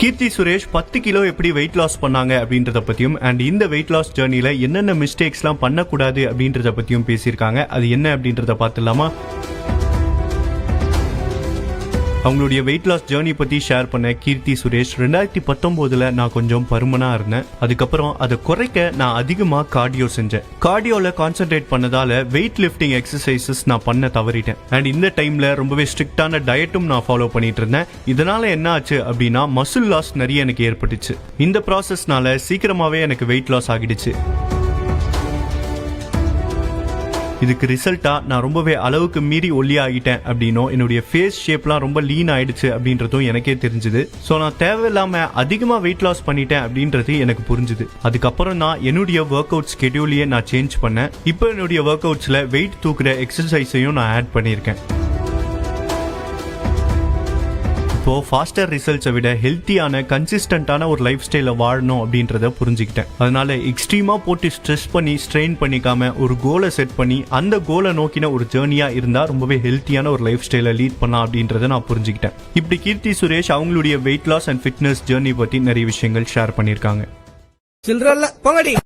கீர்த்தி சுரேஷ் பத்து கிலோ எப்படி weight loss பண்ணாங்க அப்படின்றத பத்தியும் அண்ட் இந்த வெயிட் லாஸ் ஜேர்னில என்னென்ன மிஸ்டேக்ஸ்லாம் பண்ணக்கூடாது அப்படின்றத பத்தியும் பேசியிருக்காங்க. அது என்ன அப்படின்றத பார்த்துலாமா அவங்களுடைய வெயிட் லாஸ் ஜேர்னி பத்தி ஷேர் பண்ண கீர்த்தி சுரேஷ் ரெண்டாயிரத்தி பத்தொன்பதுல நான் கொஞ்சம் பருமனா இருந்தேன். அதுக்கப்புறம் அதை குறைக்க நான் அதிகமா கார்டியோ செஞ்சேன். கார்டியோல கான்சென்ட்ரேட் பண்ணதால வெயிட் லிஃப்டிங் எக்ஸசைசஸ் நான் பண்ண தவறிட்டேன். அண்ட் இந்த டைம்ல ரொம்பவே ஸ்ட்ரிக்டான டயட்டும் நான் ஃபாலோ பண்ணிட்டு இருந்தேன். இதனால என்ன ஆச்சு அப்படின்னா மசில் லாஸ் நிறைய எனக்கு ஏற்பட்டுச்சு. இந்த ப்ராசஸ்னால சீக்கிரமாவே எனக்கு வெயிட் லாஸ் ஆகிடுச்சு. இதுக்கு ரிசல்ட்டாக நான் ரொம்பவே அளவுக்கு மீறி ஒல்லி ஆகிட்டேன் அப்படின்னும் என்னுடைய ஃபேஸ் ஷேப்லாம் ரொம்ப லீன் ஆயிடுச்சு அப்படின்றதும் எனக்கே தெரிஞ்சுது. ஸோ நான் தேவையில்லாமல் அதிகமாக வெயிட் லாஸ் பண்ணிட்டேன் அப்படின்றது எனக்கு புரிஞ்சுது. அதுக்கப்புறம் நான் என்னுடைய ஒர்க் அவுட் ஸ்கெடியூலையே நான் சேஞ்ச் பண்ணேன். இப்போ என்னுடைய ஒர்க் அவுட்ஸில் வெயிட் தூக்குற எக்ஸசைஸையும் நான் ஆட் பண்ணியிருக்கேன். இப்போ ஃபாஸ்டர் ரிசல்ட்ஸை விட ஹெல்த்தியான கன்சிஸ்டண்ட்டான ஒரு லைஃப் ஸ்டைலை வாழணும் அப்படின்றத புரிஞ்சுக்கிட்டேன். அதனால எக்ஸ்ட்ரீமா போட்டு ஸ்ட்ரெஸ் பண்ணி ஸ்ட்ரெயின் பண்ணிக்காம ஒரு கோலை செட் பண்ணி அந்த கோலை நோக்கின ஒரு ஜேர்னியா இருந்தா ரொம்பவே ஹெல்த்தியான ஒரு லைஃப் ஸ்டைலை லீட் பண்ணலாம் அப்படின்றத நான் புரிஞ்சுக்கிட்டேன். இப்படி கீர்த்தி சுரேஷ் அவங்களுடைய weight loss and fitness journey பத்தி நிறைய விஷயங்கள் ஷேர் பண்ணியிருக்காங்க. சில்லற